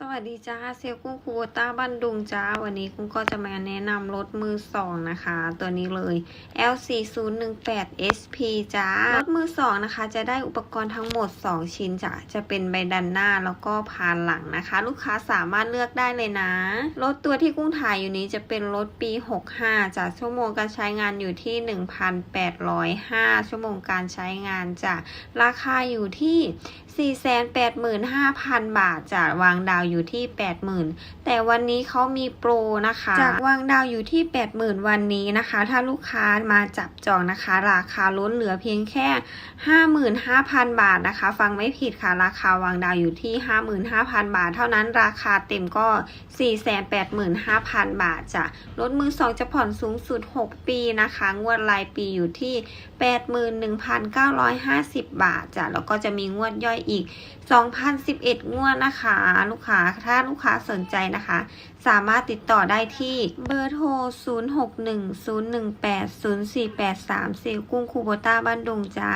สวัสดีจ้าเซลกุ้งคูต้าบันดุงจ้า วันนี้กุ้งก็จะมาแนะนำรถมือสองนะคะ ตัวนี้เลย L4018SP จ้า รถมือสองนะคะ จะได้อุปกรณ์ทั้งหมด 2 ชิ้นจ้ะจะเป็นใบดันหน้าแล้วก็พานหลังนะคะ ลูกค้าสามารถเลือกได้เลยนะ รถตัวที่กุ้งถ่ายอยู่นี้จะเป็นรถปี 65จ้ะชั่วโมงการใช้งานอยู่ที่ 1,805 ชั่วโมงการใช้งานจ้ะราคาอยู่ที่ 485,000 บาทจ้ะวางดาวอยู่ที่ 80,000 แต่วันนี้เขามีโปรนะคะ จากวางดาวอยู่ที่ 80,000 วันนี้นะคะ ถ้าลูกค้ามาจับจองนะคะ ราคาลดเหลือเพียงแค่ 55,000 บาทนะคะ ฟังไม่ผิดค่ะ ราคาวางดาวอยู่ที่ 55,000 บาท เท่านั้นราคาเต็มก็ 485,000 บาทจ้ะรถมือสองจะผ่อนสูงสุด 6 ปีนะคะ งวดรายปีอยู่ที่ 81,950 บาทจ้ะแล้วก็จะมีงวดย่อยอีก 2,011 งวดนะคะ ลูกค้าถ้าลูกค้าสนใจนะคะ สามารถติดต่อได้ที่เบอร์โทร 0610180483 เซลลกุ้งคูโบต้าบ้านดงจ้า